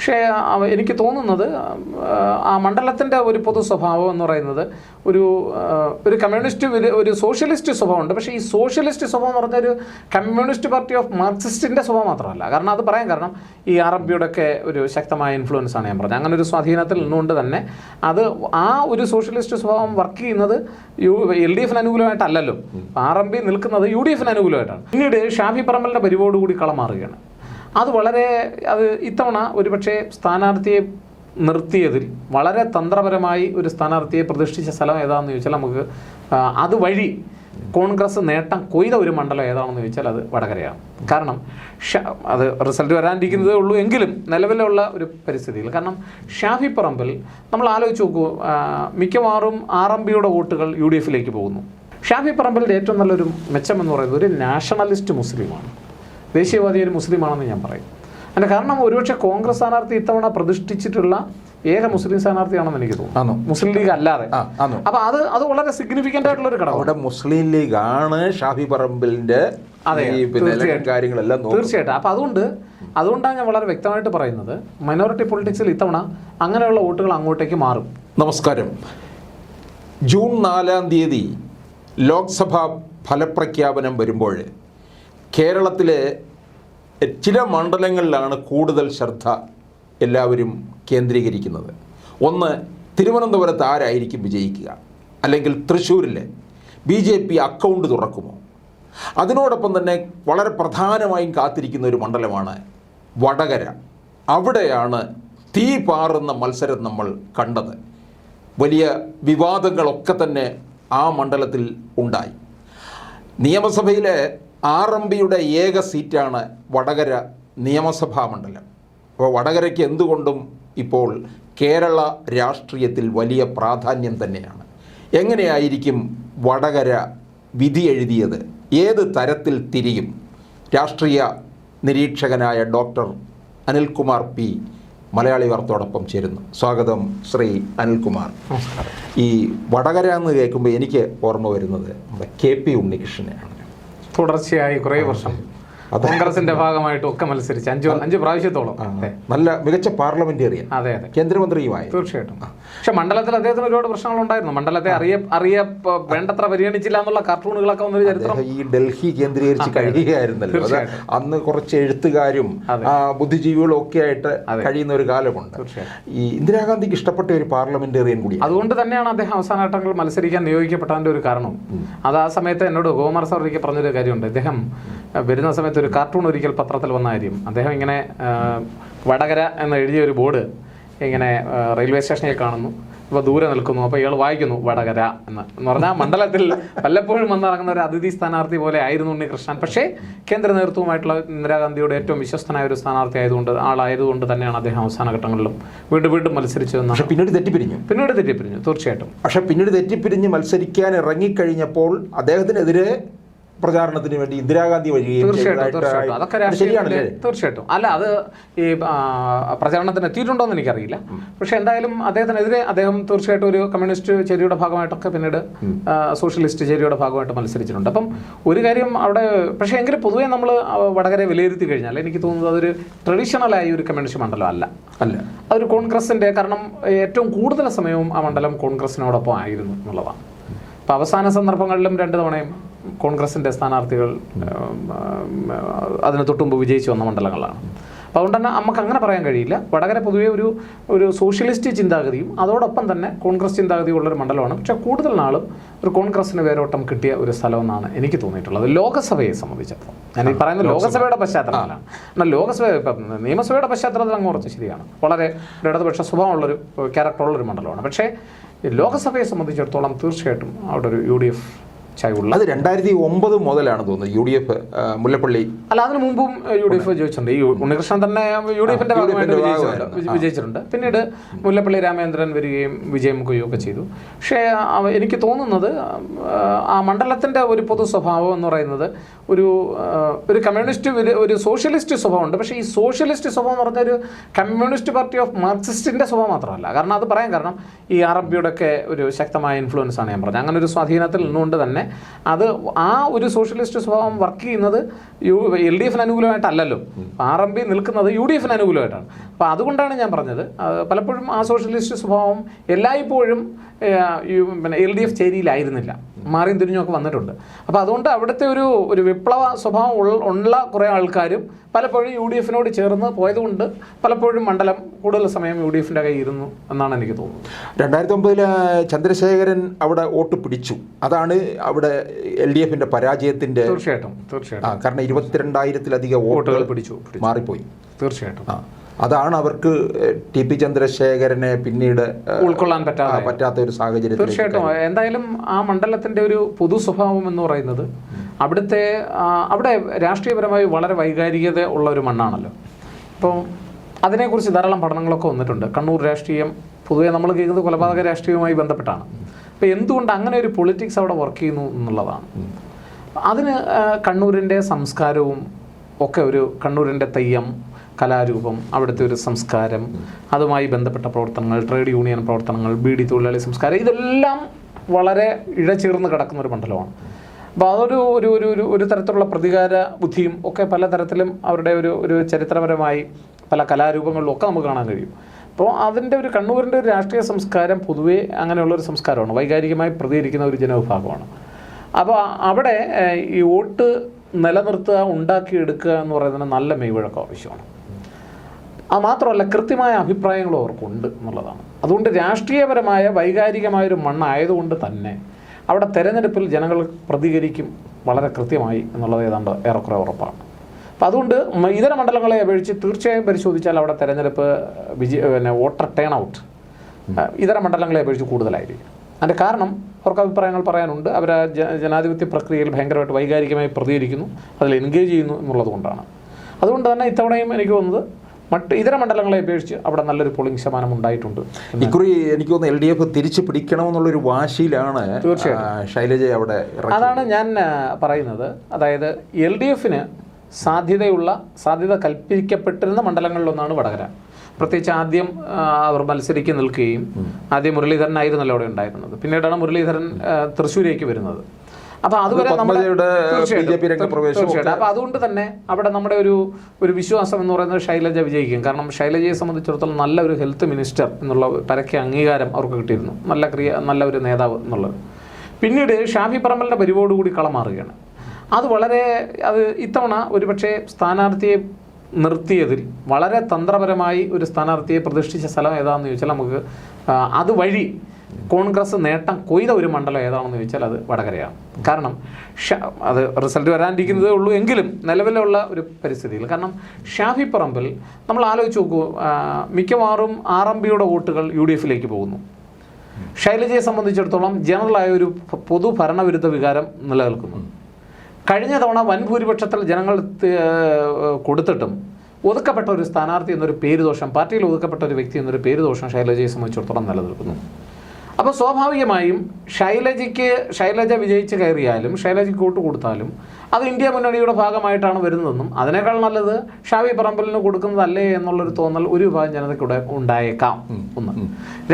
പക്ഷേ എനിക്ക് തോന്നുന്നത് ആ, മണ്ഡലത്തിന്റെ ഒരു പൊതു സ്വഭാവം എന്ന് പറയുന്നത് ഒരു ഒരു കമ്മ്യൂണിസ്റ്റ് ഒരു സോഷ്യലിസ്റ്റ് സ്വഭാവമുണ്ട്. പക്ഷേ ഈ സോഷ്യലിസ്റ്റ് സ്വഭാവം എന്ന് പറഞ്ഞാൽ ഒരു കമ്മ്യൂണിസ്റ്റ് പാർട്ടി ഓഫ് മാർക്സിസ്റ്റിന്റെ സ്വഭാവം മാത്രമല്ല. കാരണം അത് പറയാൻ കാരണം ഈ ആർ എം പിയുടെ ഒക്കെ ഒരു ശക്തമായ ഇൻഫ്ലുവൻസ് ആണ് ഞാൻ പറഞ്ഞത്. അങ്ങനെ ഒരു സ്വാധീനത്തിൽ നിന്നുകൊണ്ട് തന്നെ അത് ആ ഒരു സോഷ്യലിസ്റ്റ് സ്വഭാവം വർക്ക് ചെയ്യുന്നത് യു എൽ ഡി എഫിന് അനുകൂലമായിട്ടല്ലല്ലോ. ആർ എം പി നിൽക്കുന്നത് യു ഡി എഫിന് അനുകൂലമായിട്ടാണ്. പിന്നീട് ഷാഫി പറമ്പലിന്റെ പരിവോടുകൂടി കൂടി മാറുകയാണ് അത് വളരെ അത് ഇത്തവണ ഒരുപക്ഷെ സ്ഥാനാർത്ഥിയെ നിർത്തിയതിൽ വളരെ തന്ത്രപരമായി ഒരു സ്ഥാനാർത്ഥിയെ പ്രതിഷ്ഠിച്ച സ്ഥലം ഏതാണെന്ന് ചോദിച്ചാൽ നമുക്ക് അതുവഴി കോൺഗ്രസ് നേട്ടം കൊയ്ത ഒരു മണ്ഡലം ഏതാണെന്ന് ചോദിച്ചാൽ അത് വടകരയാണ്. കാരണം അത് റിസൾട്ട് വരാനിരിക്കുന്നതേ ഉള്ളൂ എങ്കിലും നിലവിലുള്ള ഒരു പരിസ്ഥിതിയിൽ. കാരണം ഷാഫി പറമ്പിൽ നമ്മൾ ആലോചിച്ച് നോക്കൂ മിക്കവാറും ആർ എം പിയുടെ വോട്ടുകൾ യു ഡി എഫിലേക്ക് പോകുന്നു. ഷാഫി പറമ്പിലിന്റെ ഏറ്റവും നല്ലൊരു മെച്ചം എന്ന് പറയുന്നത് ഒരു നാഷണലിസ്റ്റ് മുസ്ലിമാണ്. ദേശീയവാദി ഒരു മുസ്ലിമാണെന്ന് ഞാൻ പറയും. അതിന്റെ കാരണം ഒരുപക്ഷെ കോൺഗ്രസ് സ്ഥാനാർത്ഥി ഇത്തവണ പ്രതിഷ്ഠിച്ചിട്ടുള്ള ഏക മുസ്ലിം സ്ഥാനാർത്ഥിയാണെന്ന് എനിക്ക് തോന്നുന്നു. മുസ്ലിം ലീഗ് അല്ലാതെ? അപ്പൊ അത് അത് വളരെ സിഗ്നിഫിക്കന്റ് ആയിട്ടുള്ള ഒരു ഘടകം. അവിടെ മുസ്ലിം ലീഗ് ആണ് ഷാഫി പറമ്പിലിന്റെ അതെ, കാര്യങ്ങളെല്ലാം. തീർച്ചയായിട്ടും. അപ്പൊ അതുകൊണ്ട് അതുകൊണ്ടാണ് ഞാൻ വളരെ വ്യക്തമായിട്ട് പറയുന്നത് മൈനോറിറ്റി പൊളിറ്റിക്സിൽ ഇത്തവണ അങ്ങനെയുള്ള വോട്ടുകൾ അങ്ങോട്ടേക്ക് മാറും. നമസ്കാരം. ജൂൺ നാലാം തീയതി ലോക്സഭാ ഫലപ്രഖ്യാപനം വരുമ്പോൾ കേരളത്തിലെ ചില മണ്ഡലങ്ങളിലാണ് കൂടുതൽ ശ്രദ്ധ എല്ലാവരും കേന്ദ്രീകരിക്കുന്നത്. ഒന്ന് തിരുവനന്തപുരത്ത് ആരായിരിക്കും വിജയിക്കുക? അല്ലെങ്കിൽ തൃശ്ശൂരിൽ ബി ജെ പി അക്കൗണ്ട് തുറക്കുമോ? അതിനോടൊപ്പം തന്നെ വളരെ പ്രധാനമായും കാത്തിരിക്കുന്ന ഒരു മണ്ഡലമാണ് വടകര. അവിടെയാണ് തീ പാറുന്ന മത്സരം നമ്മൾ കണ്ടത്. വലിയ വിവാദങ്ങളൊക്കെ തന്നെ ആ മണ്ഡലത്തിൽ ഉണ്ടായി. നിയമസഭയിലെ ആർ എം പിയുടെ ഏക സീറ്റാണ് വടകര നിയമസഭാ മണ്ഡലം. അപ്പോൾ വടകരയ്ക്ക് എന്തുകൊണ്ടും ഇപ്പോൾ കേരള രാഷ്ട്രീയത്തിൽ വലിയ പ്രാധാന്യം തന്നെയാണ്. എങ്ങനെയായിരിക്കും വടകര വിധി എഴുതിയത്? ഏത് തരത്തിൽ തിരിയും? രാഷ്ട്രീയ നിരീക്ഷകനായ ഡോക്ടർ അനിൽകുമാർ പി മലയാളി വാർത്തയോടൊപ്പം ചേരുന്നു. സ്വാഗതം ശ്രീ അനിൽകുമാർ. ഈ വടകര എന്ന് കേൾക്കുമ്പോൾ എനിക്ക് ഓർമ്മ വരുന്നത് നമ്മുടെ കെ പി ഉണ്ണികൃഷ്ണനെയാണ്. തുടർച്ചയായി കുറേ വർഷം. കോൺഗ്രസിന്റെ ഭാഗമായിട്ടും ഒക്കെ മത്സരിച്ച് അഞ്ചു അഞ്ച് പ്രാവശ്യത്തോളം. നല്ല മികച്ച പാർലമെന്റേറിയൻ. അതെ അതെ. കേന്ദ്രമന്ത്രിയുമായി. തീർച്ചയായിട്ടും. പക്ഷെ മണ്ഡലത്തിൽ അദ്ദേഹത്തിന് ഒരുപാട് പ്രശ്നങ്ങൾ ഉണ്ടായിരുന്നു മണ്ഡലത്തെ അറിയ അറിയ വേണ്ടത്ര പരിഗണിച്ചില്ല എന്നുള്ള കാർട്ടൂണുകളൊക്കെ വന്നൊരു ചരിത്രം. ഈ ഡൽഹി കേന്ദ്രീകരിച്ച് കഴിയുകയായിരുന്നല്ലോ. അത് അന്ന് കുറച്ച് എഴുത്തുകാരും ബുദ്ധിജീവികളും ഒക്കെ ആയിട്ട് കഴിയുന്ന ഒരു കാലമുണ്ട്. ഈ ഇന്ദിരാഗാന്ധിക്ക് ഇഷ്ടപ്പെട്ട ഒരു പാർലമെന്റേറിയൻ കൂടി അതുകൊണ്ട് തന്നെയാണ് അദ്ദേഹം അവസാനഘട്ടങ്ങളിൽ മത്സരിക്കാൻ നിയോഗിക്കപ്പെട്ടതിന്റെ ഒരു കാരണം. അത് ആ സമയത്ത് എന്നോട് ഗോമർ സാർ പറഞ്ഞൊരു കാര്യമുണ്ട്. അദ്ദേഹം വരുന്ന സമയത്ത് ഒരു കാർട്ടൂൺ ഒരിക്കൽ പത്രത്തിൽ വന്ന കാര്യം അദ്ദേഹം ഇങ്ങനെ വടകര എന്ന് എഴുതിയ ഒരു ബോർഡ് ഇങ്ങനെ റെയിൽവേ സ്റ്റേഷനിൽ കാണുന്നു. അപ്പോൾ ദൂരെ നിൽക്കുന്നു. അപ്പോൾ ഇയാൾ വായിക്കുന്നു വടകര എന്ന്. എന്ന് പറഞ്ഞാൽ മണ്ഡലത്തിൽ വല്ലപ്പോഴും വന്നിറങ്ങുന്ന ഒരു അതിഥി സ്ഥാനാർത്ഥി പോലെ ആയിരുന്നു ഉണ്ണികൃഷ്ണൻ പക്ഷേ കേന്ദ്ര നേതൃത്വമായിട്ടുള്ള ഇന്ദിരാഗാന്ധിയുടെ ഏറ്റവും വിശ്വസ്തനായ ഒരു സ്ഥാനാർത്ഥി ആയതുകൊണ്ട് ആളായതുകൊണ്ട് തന്നെയാണ് അദ്ദേഹം അവസാന ഘട്ടങ്ങളിലും വീണ്ടും വീണ്ടും മത്സരിച്ചതെന്നാണ്. പക്ഷേ പിന്നീട് തെറ്റിപ്പിരിഞ്ഞു. പിന്നീട് തെറ്റിപ്പിരിഞ്ഞു തീർച്ചയായിട്ടും. പക്ഷേ പിന്നീട് തെറ്റിപ്പിരിഞ്ഞ് മത്സരിക്കാൻ ഇറങ്ങിക്കഴിഞ്ഞപ്പോൾ അദ്ദേഹത്തിനെതിരെ പ്രചാരണത്തിന് വേണ്ടി ഇന്ദിരാഗാന്ധി വഴിയും തീർച്ചയായിട്ടും തീർച്ചയായിട്ടും. ശരിയാണല്ലേ? അല്ല അത് ഈ പ്രചാരണത്തിന് എത്തിയിട്ടുണ്ടോ എന്ന് എനിക്കറിയില്ല പക്ഷെ എന്തായാലും അദ്ദേഹത്തിനെതിരെ അദ്ദേഹം തീർച്ചയായിട്ടും ഒരു കമ്മ്യൂണിസ്റ്റ് ചേരിയുടെ ഭാഗമായിട്ടൊക്കെ പിന്നീട് സോഷ്യലിസ്റ്റ് ചേരിയുടെ ഭാഗമായിട്ട് മത്സരിച്ചിട്ടുണ്ട്. അപ്പം ഒരു കാര്യം അവിടെ പക്ഷേ എങ്കിലും പൊതുവേ നമ്മൾ വടകരെ വിലയിരുത്തി കഴിഞ്ഞാൽ എനിക്ക് തോന്നുന്നത് അതൊരു ട്രഡീഷണലായ ഒരു കമ്മ്യൂണിസ്റ്റ് മണ്ഡലം അല്ല. അല്ല. അതൊരു കോൺഗ്രസിന്റെ കാരണം ഏറ്റവും കൂടുതൽ സമയവും ആ മണ്ഡലം കോൺഗ്രസിനോടൊപ്പം ആയിരുന്നു എന്നുള്ളതാണ്. അപ്പോൾ അവസാന സന്ദർഭങ്ങളിലും രണ്ട് തവണയും കോൺഗ്രസിന്റെ സ്ഥാനാർത്ഥികൾ അതിന് തൊട്ടുമുമ്പ് വിജയിച്ചു വന്ന മണ്ഡലങ്ങളാണ്. അപ്പോൾ അതുകൊണ്ട് തന്നെ നമുക്ക് അങ്ങനെ പറയാൻ കഴിയില്ല. വടകര പൊതുവെ ഒരു ഒരു സോഷ്യലിസ്റ്റ് ചിന്താഗതിയും അതോടൊപ്പം തന്നെ കോൺഗ്രസ് ചിന്താഗതിയും ഉള്ളൊരു മണ്ഡലമാണ്. പക്ഷേ കൂടുതൽ നാളും ഒരു കോൺഗ്രസിന് വേരോട്ടം കിട്ടിയ ഒരു സ്ഥലമെന്നാണ് എനിക്ക് തോന്നിയിട്ടുള്ളത്. ലോകസഭയെ സംബന്ധിച്ചിടത്തോളം. ഞാൻ ഈ പറയുന്നത് ലോകസഭയുടെ പശ്ചാത്തലത്തിലാണ്. എന്നാൽ ലോകസഭ നിയമസഭയുടെ പശ്ചാത്തലത്തിൽ അങ്ങ് കുറച്ച് ശരിയാണ്. വളരെ ഒരു ഇടതുപക്ഷ സ്വഭാവമുള്ളൊരു ക്യാരക്ടറുള്ളൊരു മണ്ഡലമാണ്. പക്ഷേ ലോകസഭയെ സംബന്ധിച്ചിടത്തോളം തീർച്ചയായിട്ടും അവിടെ ഒരു യു ഡി എഫ് ചായവുള്ള അത് രണ്ടായിരത്തി ഒമ്പത് മുതലാണ് തോന്നുന്നത് യു ഡി എഫ് മുല്ലപ്പള്ളി. അല്ല അതിന് മുമ്പും യു ഡി എഫ് ജയിച്ചിട്ടുണ്ട്. ഈ ഉണ്ണികൃഷ്ണൻ തന്നെ യു ഡി എഫിന്റെ വിജയിച്ചിട്ടുണ്ട്. പിന്നീട് മുല്ലപ്പള്ളി രാമചന്ദ്രൻ വരികയും വിജയം മുക്കുകയും ഒക്കെ ചെയ്തു. പക്ഷേ എനിക്ക് തോന്നുന്നത് ആ, ആ മണ്ഡലത്തിന്റെ ഒരു പൊതു സ്വഭാവം എന്ന് പറയുന്നത് ഒരു ഒരു കമ്മ്യൂണിസ്റ്റ് ഒരു സോഷ്യലിസ്റ്റ് സ്വഭാവമുണ്ട്. പക്ഷേ ഈ സോഷ്യലിസ്റ്റ് സ്വഭാവം എന്ന് പറഞ്ഞ ഒരു കമ്മ്യൂണിസ്റ്റ് പാർട്ടി ഓഫ് മാർക്സിസ്റ്റിന്റെ സ്വഭാവം മാത്രമല്ല. കാരണം അത് പറയാൻ കാരണം ഈ ആർ എം പിയുടെ ഒക്കെ ഒരു ശക്തമായ ഇൻഫ്ലുവൻസ് ആണ് ഞാൻ പറഞ്ഞത്. അങ്ങനെ ഒരു സ്വാധീനത്തിൽ നിന്നുകൊണ്ട് തന്നെ അത് ആ ഒരു സോഷ്യലിസ്റ്റ് സ്വഭാവം വർക്ക് ചെയ്യുന്നത് യു എൽ ഡി എഫിന് അനുകൂലമായിട്ടല്ലല്ലോ ആർ എം പി നിൽക്കുന്നത് യു ഡി എഫിന് അനുകൂലമായിട്ടാണ്. അപ്പോൾ അതുകൊണ്ടാണ് ഞാൻ പറഞ്ഞത്. പലപ്പോഴും ആ സോഷ്യലിസ്റ്റ് സ്വഭാവം എല്ലായ്പ്പോഴും പിന്നെ എൽ ഡി എഫ് ചേരിയിലായിരുന്നില്ല. മാറിയും തിരിഞ്ഞൊക്കെ വന്നിട്ടുണ്ട്. അപ്പോൾ അതുകൊണ്ട് അവിടുത്തെ ഒരു ഒരു വിപ്ലവ സ്വഭാവം ഉള്ള- ഉള്ള കുറേ ആൾക്കാരും പലപ്പോഴും യു ഡി എഫിനോട് ചേർന്ന് പോയതുകൊണ്ട് പലപ്പോഴും മണ്ഡലം കൂടുതൽ സമയം യു ഡി എഫിന്റെ കയ്യിൽ ഇരുന്നു എന്നാണ് എനിക്ക് തോന്നുന്നത്. രണ്ടായിരത്തി ഒമ്പതിൽ ചന്ദ്രശേഖരൻ അവിടെ വോട്ട് പിടിച്ചു. അതാണ് അവിടെ എൽ ഡി എഫിന്റെ പരാജയത്തിന്റെ തീർച്ചയായിട്ടും തീർച്ചയായിട്ടും. കാരണം ഇരുപത്തിരണ്ടായിരത്തിലധികം വോട്ടുകൾ പിടിച്ചു മാറിപ്പോയി. തീർച്ചയായിട്ടും. അതാണ് അവർക്ക് ടി പി ചന്ദ്രശേഖരനെ പിന്നീട് ഉൾക്കൊള്ളാൻ പറ്റാതെ. പറ്റാത്ത ഒരു സാഹചര്യം തീർച്ചയായിട്ടും. എന്തായാലും ആ മണ്ഡലത്തിന്റെ ഒരു പൊതു സ്വഭാവം എന്ന് പറയുന്നത് അവിടുത്തെ അവിടെ രാഷ്ട്രീയപരമായി വളരെ വൈകാരികത ഉള്ള ഒരു മണ്ണാണല്ലോ. അപ്പോൾ അതിനെക്കുറിച്ച് ധാരാളം പഠനങ്ങളൊക്കെ വന്നിട്ടുണ്ട്. കണ്ണൂർ രാഷ്ട്രീയം പൊതുവെ നമ്മൾ കേൾക്കുന്നത് കൊലപാതക രാഷ്ട്രീയവുമായി ബന്ധപ്പെട്ടാണ്. അപ്പോൾ എന്തുകൊണ്ട് അങ്ങനെ ഒരു പൊളിറ്റിക്സ് അവിടെ വർക്ക് ചെയ്യുന്നു എന്നുള്ളതാണ്. അതിന് കണ്ണൂരിന്റെ സംസ്കാരവും ഒക്കെ ഒരു കണ്ണൂരിന്റെ തെയ്യം കലാരൂപം അവിടുത്തെ ഒരു സംസ്കാരം അതുമായി ബന്ധപ്പെട്ട പ്രവർത്തനങ്ങൾ ട്രേഡ് യൂണിയൻ പ്രവർത്തനങ്ങൾ ബീഡി തൊഴിലാളി സംസ്കാരം ഇതെല്ലാം വളരെ ഇഴചേർന്ന് കിടക്കുന്ന ഒരു മണ്ഡലമാണ്. അപ്പോൾ അതൊരു ഒരു ഒരു ഒരു ഒരു തരത്തിലുള്ള പ്രതികാര ബുദ്ധിയും ഒക്കെ പലതരത്തിലും അവരുടെ ഒരു ഒരു ചരിത്രപരമായി പല കലാരൂപങ്ങളിലും ഒക്കെ നമുക്ക് കാണാൻ കഴിയും. അപ്പോൾ അതിന്റെ ഒരു കണ്ണൂരിന്റെ ഒരു രാഷ്ട്രീയ സംസ്കാരം പൊതുവേ അങ്ങനെയുള്ള ഒരു സംസ്കാരമാണ്. വൈകാരികമായി പ്രതികരിക്കുന്ന ഒരു ജനവിഭാഗമാണ്. അപ്പോൾ അവിടെ ഈ വോട്ട് നിലനിർത്തുക ഉണ്ടാക്കിയെടുക്കുക എന്ന് പറയുന്നതിന് നല്ല മെയ്വഴക്കം ആവശ്യമാണ് അത് മാത്രമല്ല കൃത്യമായ അഭിപ്രായങ്ങളും അവർക്കുണ്ട് എന്നുള്ളതാണ്. അതുകൊണ്ട് രാഷ്ട്രീയപരമായ വൈകാരികമായൊരു മണ്ണായതുകൊണ്ട് തന്നെ അവിടെ തെരഞ്ഞെടുപ്പിൽ ജനങ്ങൾ പ്രതികരിക്കും വളരെ കൃത്യമായി എന്നുള്ളത് ഏതാണ്ട് ഏറെക്കുറെ ഉറപ്പാണ്. അപ്പം അതുകൊണ്ട് ഇതര മണ്ഡലങ്ങളെ അപേക്ഷിച്ച് തീർച്ചയായും പരിശോധിച്ചാൽ അവിടെ തെരഞ്ഞെടുപ്പ് വിജയ പിന്നെ വോട്ടർ ടേൺ ഔട്ട് ഇതര മണ്ഡലങ്ങളെ അപേക്ഷിച്ച് കൂടുതലായിരിക്കും. അതിന്റെ കാരണം അവർക്ക് അഭിപ്രായങ്ങൾ പറയാനുണ്ട്. അവർ ആ ജനാധിപത്യ പ്രക്രിയയിൽ ഭയങ്കരമായിട്ട് വൈകാരികമായി പ്രതികരിക്കുന്നു. അതിൽ എൻഗേജ് ചെയ്യുന്നു എന്നുള്ളതുകൊണ്ടാണ് അതുകൊണ്ട് തന്നെ ഇത്തവണയും എനിക്ക് തോന്നുന്നത് മറ്റ് ഇതര മണ്ഡലങ്ങളെ അപേക്ഷിച്ച് അവിടെ നല്ലൊരു പോളിംഗ് ശതമാനം ഉണ്ടായിട്ടുണ്ട്. ഇക്കുറി എനിക്ക് തോന്നുന്നു എൽ ഡി എഫ് തിരിച്ചു പിടിക്കണമെന്നുള്ളൊരു വാശിയിലാണ് ശൈലജ അവിടെ അതാണ് ഞാൻ പറയുന്നത്. അതായത് എൽ ഡി എഫിന് സാധ്യതയുള്ള സാധ്യത കൽപ്പിക്കപ്പെട്ടിരുന്ന മണ്ഡലങ്ങളിലൊന്നാണ് വടകര. പ്രത്യേകിച്ച് ആദ്യം അവർ മത്സരിക്ക് നിൽക്കുകയും ആദ്യം മുരളീധരനായിരുന്നല്ലോ അവിടെ ഉണ്ടായിരുന്നത്. പിന്നീടാണ് മുരളീധരൻ തൃശ്ശൂരേക്ക് വരുന്നത്. അപ്പൊ അതുവരെ തീർച്ചയായിട്ടും, അപ്പൊ അതുകൊണ്ട് തന്നെ അവിടെ നമ്മുടെ ഒരു ഒരു വിശ്വാസം എന്ന് പറയുന്നത് ശൈലജ വിജയിക്കും. കാരണം ശൈലജയെ സംബന്ധിച്ചിടത്തോളം നല്ല ഒരു ഹെൽത്ത് മിനിസ്റ്റർ എന്നുള്ള പരക്കെ അംഗീകാരം അവർക്ക് കിട്ടിയിരുന്നു. നല്ല ക്രിയ നല്ല ഒരു നേതാവ് എന്നുള്ളത്. പിന്നീട് ഷാഫി പറമ്പലിന്റെ പരിവോടുകൂടി കള മാറുകയാണ് അത് വളരെ അത് ഇത്തവണ ഒരുപക്ഷെ സ്ഥാനാർത്ഥിയെ നിർത്തിയതിൽ വളരെ തന്ത്രപരമായി ഒരു സ്ഥാനാർത്ഥിയെ പ്രതിഷ്ഠിച്ച സ്ഥലം ഏതാണെന്ന് ചോദിച്ചാൽ നമുക്ക് അതുവഴി കോൺഗ്രസ് നേട്ടം കൊയ്ത ഒരു മണ്ഡലം ഏതാണെന്ന് ചോദിച്ചാൽ അത് വടകരയാണ്. കാരണം അത് റിസൾട്ട് വരാനിരിക്കുന്നതേ ഉള്ളൂ എങ്കിലും നിലവിലുള്ള ഒരു പരിസ്ഥിതിയിൽ. കാരണം ഷാഫി പറമ്പിൽ നമ്മൾ ആലോചിച്ച് നോക്കൂ മിക്കവാറും ആർ എം പിയുടെ വോട്ടുകൾ യു ഡി എഫിലേക്ക് പോകുന്നു. ശൈലജയെ സംബന്ധിച്ചിടത്തോളം ജനറലായ ഒരു പൊതു ഭരണവിരുദ്ധ വികാരം നിലനിൽക്കുന്നു. കഴിഞ്ഞ തവണ വൻ ഭൂരിപക്ഷത്തിൽ ജനങ്ങൾ കൊടുത്തിട്ടും ഒതുക്കപ്പെട്ട ഒരു സ്ഥാനാർത്ഥി എന്നൊരു പേര് ദോഷം പാർട്ടിയിൽ ഒതുക്കപ്പെട്ട ഒരു വ്യക്തി എന്നൊരു പേര് ദോഷം ശൈലജയെ സംബന്ധിച്ചിടത്തോളം നിലനിൽക്കുന്നു. അപ്പോൾ സ്വാഭാവികമായും ശൈലജയ്ക്ക് ശൈലജ വിജയിച്ച് കയറിയാലും ശൈലജയ്ക്ക് വോട്ട് കൊടുത്താലും അത് ഇന്ത്യ മുന്നണിയുടെ ഭാഗമായിട്ടാണ് വരുന്നതെന്നും അതിനേക്കാൾ നല്ലത് ഷാവി പറമ്പലിന് കൊടുക്കുന്നതല്ലേ എന്നുള്ളൊരു തോന്നൽ ഒരു വിഭാഗം ജനതയ്ക്കൂടെ ഉണ്ടായേക്കാം ഒന്ന്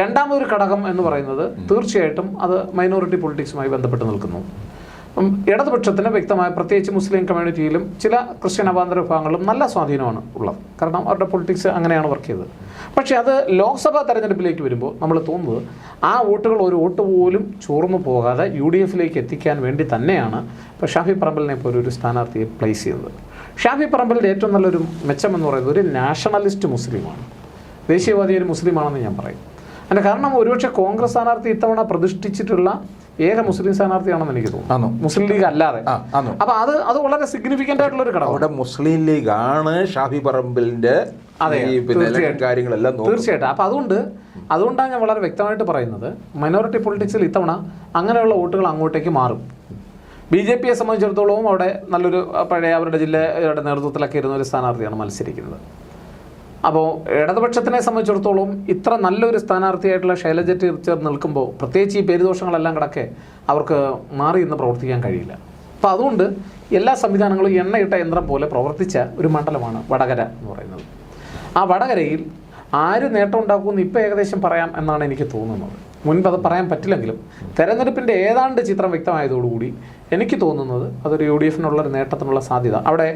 രണ്ടാമതൊരു ഘടകം എന്ന് പറയുന്നത് തീർച്ചയായിട്ടും അത് മൈനോറിറ്റി പൊളിറ്റിക്സുമായി ബന്ധപ്പെട്ട് നിൽക്കുന്നു. ഇടതുപക്ഷത്തിന് വ്യക്തമായ പ്രത്യേകിച്ച് മുസ്ലിം കമ്മ്യൂണിറ്റിയിലും ചില ക്രിസ്ത്യൻ അവാന്തര വിഭാഗങ്ങളിലും നല്ല സ്വാധീനമാണ് ഉള്ളത്. കാരണം അവരുടെ പൊളിറ്റിക്സ് അങ്ങനെയാണ് വർക്ക് ചെയ്തത്. പക്ഷേ അത് ലോക്സഭാ തെരഞ്ഞെടുപ്പിലേക്ക് വരുമ്പോൾ നമ്മൾ തോന്നുന്നത് ആ വോട്ടുകൾ ഒരു വോട്ട് പോലും ചോർന്നു പോകാതെ യു ഡി എഫിലേക്ക് എത്തിക്കാൻ വേണ്ടി തന്നെയാണ് ഇപ്പോൾ ഷാഫി പറമ്പലിനെ പോലെ ഒരു സ്ഥാനാർത്ഥിയെ പ്ലേസ് ചെയ്തത്. ഷാഫി പറമ്പലിന്റെ ഏറ്റവും നല്ലൊരു മെച്ചം എന്ന് പറയുന്നത് ഒരു നാഷണലിസ്റ്റ് മുസ്ലിമാണ്. ദേശീയവാദി ഒരു മുസ്ലിമാണെന്ന് ഞാൻ പറയും. അതിന്റെ കാരണം ഒരുപക്ഷെ കോൺഗ്രസ് സ്ഥാനാർത്ഥി ഇത്തവണ പ്രതിഷ്ഠിച്ചിട്ടുള്ള ഏക മുസ്ലിം സ്ഥാനാർത്ഥിയാണെന്ന് എനിക്ക്? തോന്നുന്നു. മുസ്ലിം ലീഗ് അല്ലാതെ. അപ്പൊ അത് അത് വളരെ സിഗ്നിഫിക്കന്റ് ആയിട്ടുള്ള ഒരു ഘടകം. അവിടെ മുസ്ലിം ലീഗ് ആണ് ഷാഫി പറമ്പിലിന്റെ അതെ. കാര്യങ്ങളെല്ലാം. തീർച്ചയായിട്ടും. അപ്പൊ അതുകൊണ്ട് അതുകൊണ്ടാണ് ഞാൻ വളരെ വ്യക്തമായിട്ട് പറയുന്നത് മൈനോറിറ്റി പൊളിറ്റിക്സിൽ ഇത്തവണ അങ്ങനെയുള്ള വോട്ടുകൾ അങ്ങോട്ടേക്ക് മാറും. ബി ജെ പിയെ സംബന്ധിച്ചിടത്തോളവും അവിടെ നല്ലൊരു പഴയ അവരുടെ ജില്ലയുടെ നേതൃത്വത്തിലൊക്കെ ഇരുന്ന ഒരു സ്ഥാനാർത്ഥിയാണ് മത്സരിക്കുന്നത്. അപ്പോൾ ഇടതുപക്ഷത്തിനെ സംബന്ധിച്ചിടത്തോളം ഇത്ര നല്ലൊരു സ്ഥാനാർത്ഥിയായിട്ടുള്ള ശൈലജ ടീച്ചർ നിൽക്കുമ്പോൾ പ്രത്യേകിച്ച് ഈ പേരുദോഷങ്ങളെല്ലാം കിടക്കെ അവർക്ക് മാറി ഇന്ന് പ്രവർത്തിക്കാൻ കഴിയില്ല. അപ്പോൾ അതുകൊണ്ട് എല്ലാ സംവിധാനങ്ങളും എണ്ണയിട്ട യന്ത്രം പോലെ പ്രവർത്തിച്ച ഒരു മണ്ഡലമാണ് വടകര എന്ന് പറയുന്നത്. ആ വടകരയിൽ ആര് നേട്ടം ഉണ്ടാക്കുമെന്ന് ഇപ്പോൾ ഏകദേശം പറയാം എന്നാണ് എനിക്ക് തോന്നുന്നത്. മുൻപ് അത് പറയാൻ പറ്റില്ലെങ്കിലും തെരഞ്ഞെടുപ്പിന്റെ ഏതാണ്ട് ചിത്രം വ്യക്തമായതോടുകൂടി എനിക്ക് തോന്നുന്നത് അതൊരു യു ഡി എഫിനുള്ളൊരു നേട്ടത്തിനുള്ള സാധ്യത. അവിടെ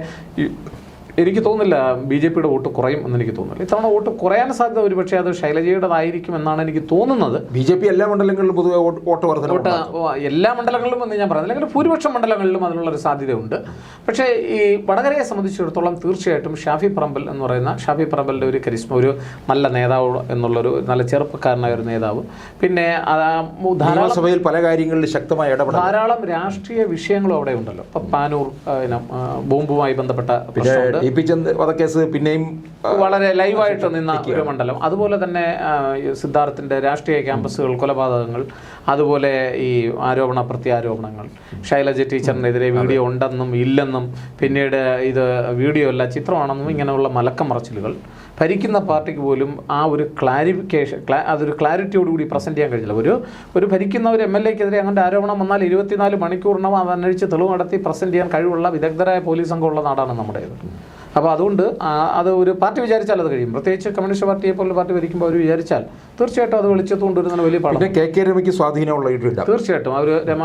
എനിക്ക് തോന്നുന്നില്ല ബി ജെ പിയുടെ വോട്ട് കുറയും എന്ന് എനിക്ക് തോന്നുന്നില്ല. ഇത്തവണ വോട്ട് കുറയാൻ സാധ്യത ഒരുപക്ഷെ അത് ശൈലജയുടേതായിരിക്കും എന്നാണ് എനിക്ക് തോന്നുന്നത്. ബി ജെ പി എല്ലാ മണ്ഡലങ്ങളിലും പൊതുവെ വോട്ട് വർധന വോട്ട് എല്ലാ മണ്ഡലങ്ങളിലും എന്ന് ഞാൻ പറയുന്നില്ല. അല്ലെങ്കിൽ ഭൂരിപക്ഷം മണ്ഡലങ്ങളിലും അതിനുള്ള ഒരു സാധ്യതയുണ്ട്. പക്ഷേ ഈ വടകരയെ സംബന്ധിച്ചിടത്തോളം തീർച്ചയായിട്ടും ഷാഫി പറമ്പൽ എന്ന് പറയുന്ന ഷാഫി പറമ്പലിന്റെ ഒരു കരിസ്മ ഒരു നല്ല നേതാവ് എന്നുള്ളൊരു നല്ല ചെറുപ്പക്കാരനായ ഒരു നേതാവ്. പിന്നെ നിയമസഭയിൽ പല കാര്യങ്ങളിൽ ശക്തമായി ഇടപെടൽ. ധാരാളം രാഷ്ട്രീയ വിഷയങ്ങളും അവിടെ ഉണ്ടല്ലോ. ഇപ്പൊ പാനൂർ ബോംബുമായി ബന്ധപ്പെട്ട പ്രശ്നമുണ്ട്. പി ചന്ദ് വധക്കേസ് പിന്നെയും വളരെ ലൈവായിട്ട് നിന്ന ഒരു മണ്ഡലം. അതുപോലെ തന്നെ സിദ്ധാർത്ഥിന്റെ രാഷ്ട്രീയ ക്യാമ്പസുകൾ കൊലപാതകങ്ങൾ അതുപോലെ ഈ ആരോപണ പ്രത്യാരോപണങ്ങൾ. ശൈലജ ടീച്ചറിനെതിരെ വീഡിയോ ഉണ്ടെന്നും ഇല്ലെന്നും പിന്നീട് ഇത് വീഡിയോ അല്ല ചിത്രമാണെന്നും ഇങ്ങനെയുള്ള മലക്കം മറച്ചിലുകൾ ഭരിക്കുന്ന പാർട്ടിക്ക് പോലും ആ ഒരു ക്ലാരിഫിക്കേഷൻ അതൊരു ക്ലാരിറ്റിയോടുകൂടി പ്രസന്റ് ചെയ്യാൻ കഴിഞ്ഞില്ല. ഒരു ഒരു ഭരിക്കുന്ന ഒരു എം എൽ എക്കെതിരെ അങ്ങനെ ആരോപണം വന്നാൽ ഇരുപത്തിനാല് മണിക്കൂറിനകം അത് അന്വേഷിച്ച് തെളിവ് നടത്തി പ്രസന്റ് ചെയ്യാൻ കഴിവുള്ള വിദഗ്ധരായ പോലീസ് സംഘമുള്ള നാടാണ് നമ്മുടേത്. അപ്പോൾ അതുകൊണ്ട് അത് ഒരു പാർട്ടി വിചാരിച്ചാൽ അത് കഴിയും. പ്രത്യേകിച്ച് കമ്മ്യൂണിസ്റ്റ് പാർട്ടിയെ പോലുള്ള പാർട്ടി ഭരിക്കുമ്പോൾ അവർ വിചാരിച്ചാൽ തീർച്ചയായിട്ടും അത് വെളിച്ചത്ത് കൊണ്ടുവരുന്ന വലിയ പാഠം പിന്നെ കെ കെ രമയ്ക്ക് സ്വാധീനമുള്ള തീർച്ചയായിട്ടും. അവർ രമ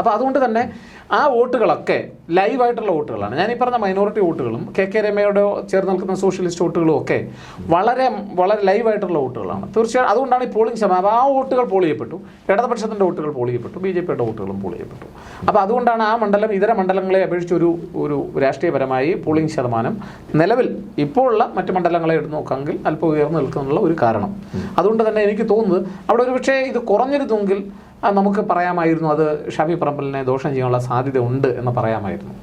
അപ്പോൾ അതുകൊണ്ട് തന്നെ ആ വോട്ടുകളൊക്കെ ലൈവായിട്ടുള്ള വോട്ടുകളാണ്. ഞാൻ ഈ പറഞ്ഞ മൈനോറിറ്റി വോട്ടുകളും കെ കെ രമയോട് ചേർന്ന് നിൽക്കുന്ന സോഷ്യലിസ്റ്റ് വോട്ടുകളും ഒക്കെ വളരെ വളരെ ലൈവായിട്ടുള്ള വോട്ടുകളാണ്. തീർച്ചയായും അതുകൊണ്ടാണ് ഈ പോളിംഗ് ശതമാനം. ആ വോട്ടുകൾ പോൾ ചെയ്യപ്പെട്ടു. ഇടതുപക്ഷത്തിന്റെ വോട്ടുകൾ പോൾ ചെയ്യപ്പെട്ടു. ബി ജെ പിയുടെ വോട്ടുകളും പോൾ ചെയ്യപ്പെട്ടു. അപ്പോൾ അതുകൊണ്ടാണ് ആ മണ്ഡലം ഇതര മണ്ഡലങ്ങളെ അപേക്ഷിച്ച് ഒരു ഒരു രാഷ്ട്രീയപരമായി പോളിംഗ് ശതമാനം നിലവിൽ ഇപ്പോൾ ഉള്ള മറ്റ് മണ്ഡലങ്ങളെ എടുത്ത് നോക്കാമെങ്കിൽ അല്പം ഉയർന്നു നിൽക്കുന്നുള്ള ഒരു കാരണം. അതുകൊണ്ട് തന്നെ എനിക്ക് തോന്നുന്നത് അവിടെ ഒരു പക്ഷേ ഇത് കുറഞ്ഞിരുന്നെങ്കിൽ നമുക്ക് പറയാമായിരുന്നു അത് ഷാഫി പറമ്പലിനെ ദോഷം ചെയ്യാനുള്ള സാധ്യത ഉണ്ട് എന്ന് പറയാമായിരുന്നു.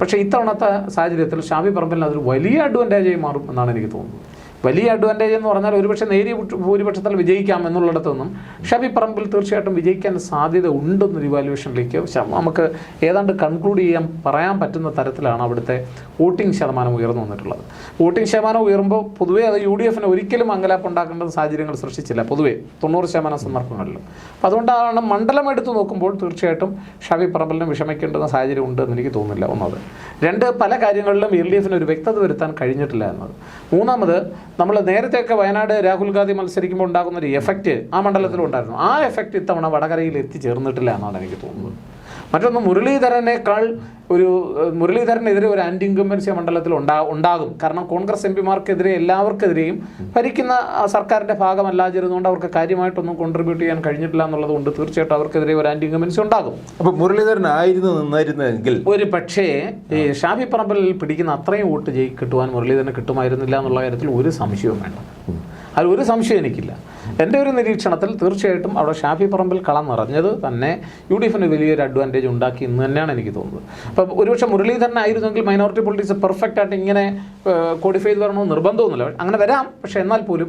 പക്ഷേ ഇത്തവണത്തെ സാഹചര്യത്തിൽ ഷാഫി പറമ്പലിന് അതൊരു വലിയ അഡ്വാന്റേജായി മാറും എന്നാണ് എനിക്ക് തോന്നുന്നത്. വലിയ അഡ്വാന്റേജ് എന്ന് പറഞ്ഞാൽ ഒരുപക്ഷെ നേരിയ ഭൂരിപക്ഷത്താൽ വിജയിക്കാം എന്നുള്ളിടത്തു നിന്നും ഷാഫി പറമ്പിൽ തീർച്ചയായിട്ടും വിജയിക്കാൻ സാധ്യത ഉണ്ടെന്നൊരു ഇവാലുവേഷനിലേക്ക് നമുക്ക് ഏതാണ്ട് കൺക്ലൂഡ് ചെയ്യാൻ പറയാൻ പറ്റുന്ന തരത്തിലാണ് അവിടുത്തെ വോട്ടിംഗ് ശതമാനം ഉയർന്നു വന്നിട്ടുള്ളത്. വോട്ടിംഗ് ശതമാനം ഉയരുമ്പോൾ പൊതുവേ അത് യു ഡി എഫിന് ഒരിക്കലും അങ്കലാപ്പ് ഉണ്ടാക്കേണ്ട സാഹചര്യങ്ങൾ സൃഷ്ടിച്ചില്ല. പൊതുവേ തൊണ്ണൂറ് ശതമാനം സന്ദർഭങ്ങളിലും. അതുകൊണ്ടാണ് മണ്ഡലം എടുത്തു നോക്കുമ്പോൾ തീർച്ചയായിട്ടും ഷാഫി പറമ്പലിന് വിഷമിക്കേണ്ടുന്ന സാഹചര്യം ഉണ്ട് എന്ന് എനിക്ക് തോന്നുന്നില്ല ഒന്നത്. രണ്ട് പല കാര്യങ്ങളിലും എൽ ഡി എഫിന് ഒരു വ്യക്തത വരുത്താൻ കഴിഞ്ഞിട്ടില്ല എന്നത്. മൂന്നാമത് നമ്മൾ നേരത്തെയൊക്കെ വയനാട് രാഹുൽ ഗാന്ധി മത്സരിക്കുമ്പോൾ ഉണ്ടാകുന്ന ഒരു എഫക്റ്റ് ആ മണ്ഡലത്തിലുണ്ടായിരുന്നു ആ എഫക്റ്റ് ഇത്തവണ വടകരയിൽ എത്തിച്ചേർന്നിട്ടില്ല എന്നാണ് എനിക്ക് തോന്നുന്നത്. മറ്റൊന്ന് മുരളീധരനേക്കാൾ ഒരു മുരളീധരനെതിരെ ഒരു ആന്റി ഇൻകംബൻസി മണ്ഡലത്തിൽ ഉണ്ടാ ഉണ്ടാകും. കാരണം കോൺഗ്രസ് എം പിമാർക്കെതിരെ എല്ലാവർക്കെതിരെയും ഭരിക്കുന്ന സർക്കാരിന്റെ ഭാഗമല്ലാതിരുന്നുകൊണ്ട് അവർക്ക് കാര്യമായിട്ടൊന്നും കോൺട്രിബ്യൂട്ട് ചെയ്യാൻ കഴിഞ്ഞിട്ടില്ല എന്നുള്ളത് കൊണ്ട് തീർച്ചയായിട്ടും അവർക്കെതിരെ ഒരു ആന്റി ഇൻകംബൻസി ഉണ്ടാകും. അപ്പൊ മുരളീധരനായിരുന്നു നിന്നായിരുന്നെങ്കിൽ ഒരു പക്ഷേ ഈ ഷാഫി പറമ്പലിൽ പിടിക്കുന്ന അത്രയും വോട്ട് ജയി കിട്ടുവാൻ മുരളീധരന് കിട്ടുമായിരുന്നില്ല എന്നുള്ള കാര്യത്തിൽ ഒരു സംശയവും വേണ്ട. അതിൽ ഒരു സംശയം എനിക്കില്ല. എന്റെ ഒരു നിരീക്ഷണത്തിൽ തീർച്ചയായിട്ടും അവിടെ ഷാഫി പറമ്പിൽ കളം നിറഞ്ഞത് തന്നെ യു ഡി എഫിന് വലിയൊരു അഡ്വാന്റേജ് ഉണ്ടാക്കി എന്ന് തന്നെയാണ് എനിക്ക് തോന്നുന്നത്. അപ്പം ഒരുപക്ഷെ മുരളീധരൻ ആയിരുന്നെങ്കിൽ മൈനോറിറ്റി പൊളിറ്റിക്സ് പെർഫെക്റ്റ് ആയിട്ട് ഇങ്ങനെ കോഡിഫൈ ചെയ്ത് വരണമെന്ന് നിർബന്ധമൊന്നുമില്ല. അങ്ങനെ വരാം. പക്ഷേ എന്നാൽ പോലും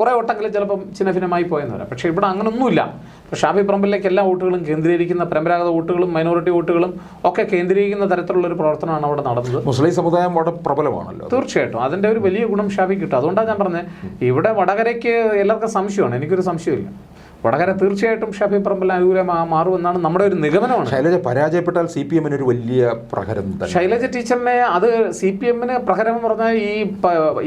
കുറേ വട്ടങ്ങളിൽ ചിലപ്പം ചിഹ്നഭിന്നമായി പോയെന്ന് വരാം. പക്ഷേ ഇവിടെ അങ്ങനൊന്നുമില്ല. ഇപ്പോൾ ഷാഫി പറമ്പിലേക്ക് എല്ലാ വോട്ടുകളും കേന്ദ്രീകരിക്കുന്ന പരമ്പരാഗത വോട്ടുകളും മൈനോറിറ്റി വോട്ടുകളും ഒക്കെ കേന്ദ്രീകരിക്കുന്ന തരത്തിലുള്ള ഒരു പ്രവർത്തനമാണ് അവിടെ നടന്നത്. മുസ്ലിം സമുദായം അവിടെ പ്രബലമാണല്ലോ തീർച്ചയായിട്ടും. അതിന്റെ ഒരു വലിയ ഗുണം ഷാഫി കിട്ടും. അതുകൊണ്ടാണ് ഞാൻ പറഞ്ഞത് ഇവിടെ വടകരയ്ക്ക് എല്ലാവർക്കും സംശയമാണ്. എനിക്കൊരു സംശയമില്ല വടകര തീർച്ചയായിട്ടും ഷാഫി പറമ്പിൽ അനുകൂലമാ മാറുമെന്നാണ് നമ്മുടെ ഒരു നിഗമനമാണ്. ശൈലജ പരാജയപ്പെട്ടാൽ സി പി എമ്മിന് ഒരു വലിയ പ്രഹരം ശൈലജ ടീച്ചറിനെ അത് സി പി എമ്മിന് പ്രഹരം പറഞ്ഞാൽ ഈ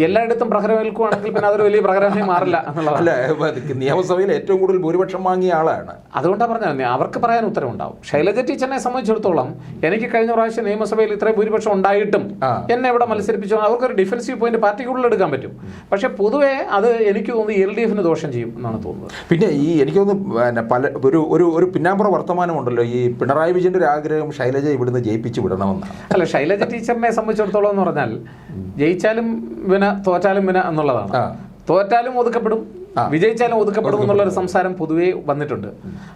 എല്ലായിടത്തും പ്രഹരം ഏൽക്കുവാണെങ്കിൽ പിന്നെ അതൊരു വലിയ പ്രഹരമായി മാറില്ല അല്ല നിയമസഭയിൽ ഏറ്റവും കൂടുതൽ ഭൂരിപക്ഷം വാങ്ങിയ ആളാണ്. അതുകൊണ്ടാണ് പറഞ്ഞത് അവർക്ക് പറയാൻ ഉത്തരവുണ്ടാവും. ശൈലജ ടീച്ചറിനെ സംബന്ധിച്ചിടത്തോളം എനിക്ക് കഴിഞ്ഞ പ്രാവശ്യം നിയമസഭയിൽ ഇത്രയും ഭൂരിപക്ഷം ഉണ്ടായിട്ടും എന്നെ ഇവിടെ മത്സരിപ്പിച്ചു അവർക്കൊരു ഡിഫൻസീവ് പോയിന്റ് പാർട്ടിക്കുള്ളിൽ എടുക്കാൻ പറ്റും. പക്ഷേ പൊതുവേ അത് എനിക്ക് തോന്നുന്നു എൽ ഡി എഫിന് ദോഷം ചെയ്യും എന്നാണ് തോന്നുന്നത്. പിന്നെ ഈ എനിക്കൊന്ന് പിന്നെ പല ഒരു ഒരു ഒരു പിന്നാമ്പുറ വർത്തമാനമുണ്ടല്ലോ ഈ പിണറായി വിജയന്റെ ഒരു ആഗ്രഹം ശൈലജ ഇവിടുന്ന് ജയിപ്പിച്ച് വിടണമെന്നാണ്. അല്ല ശൈലജ ടീച്ചറിനെ സംബന്ധിച്ചിടത്തോളം എന്ന് പറഞ്ഞാൽ ജയിച്ചാലും വിന തോറ്റാലും വിന എന്നുള്ളതാണ്. തോറ്റാലും ഒതുക്കപ്പെടും വിജയിച്ചാലും ഒതുക്കപ്പെടും എന്നുള്ള ഒരു സംസാരം പൊതുവെ വന്നിട്ടുണ്ട്.